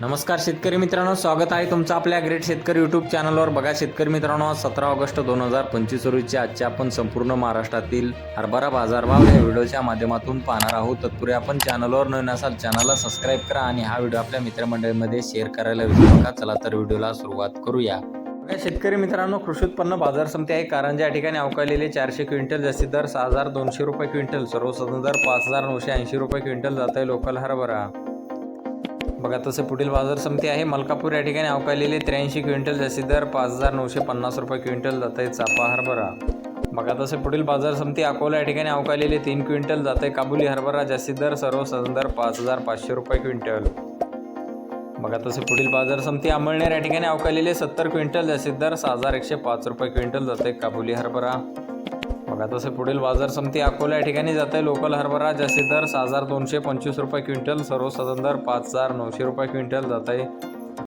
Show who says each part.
Speaker 1: नमस्कार शेतकरी मित्रांनो स्वागत आहे तुमचं आपल्या ग्रेट शेतकरी यूट्यूब चॅनलवर बघा शेतकरी मित्रांनो सतरा ऑगस्ट दोन हजार पंचवीस रोजीचे आजच्या आपण संपूर्ण महाराष्ट्रातील हरभरा बाजारभाव या व्हिडिओच्या माध्यमातून पाहणार आहोत. तत्पूर्वी आपण चॅनलवर नवीन असाल चॅनलला सबस्क्राईब करा आणि हा व्हिडिओ आपल्या मित्रमंडळीमध्ये शेअर करायला विसरू नका. चला तर व्हिडिओला सुरुवात करूया. शेतकरी मित्रांनो कृषी उत्पन्न बाजार समिती आहे. कारंजा या ठिकाणी अवकाळलेले चारशे क्विंटल जास्तीत दर सहा हजार दोनशे रुपये क्विंटल सर्वसाधारण दर पाच हजार नऊशे ऐंशी रुपये क्विंटल जात आहे लोकल हरभरा. बघा तसे पुढील बाजार समिती आहे. मलकापूर या ठिकाणी अवकालेले त्र्याऐंशी क्विंटल जास्तीत दर पाच हजार नऊशे पन्नास रुपये क्विंटल जात आहे चापा हरभरा बघा तसे पुढील बाजार समिती अकोला या ठिकाणी अवकालेले तीन क्विंटल जात आहे काबुली हरभरा जास्तीत दर सर्वसाधारण दर पाच हजार पाचशे रुपये क्विंटल. बघा तसे पुढील बाजार समिती अंमळनेर या ठिकाणी अवकालेले सत्तर क्विंटल जास्तीत दर सहा हजार एकशे पाच रुपये क्विंटल जात आहे काबुली हरभरा बघा तसे पुढील बाजार समिती अकोला या ठिकाणी जात आहे. लोकल हरभरा जास्ती दर सहा हजार दोनशे पंचवीस रुपये क्विंटल सर्वसाधारण दर पाच हजार नऊशे रुपये क्विंटल जात आहे.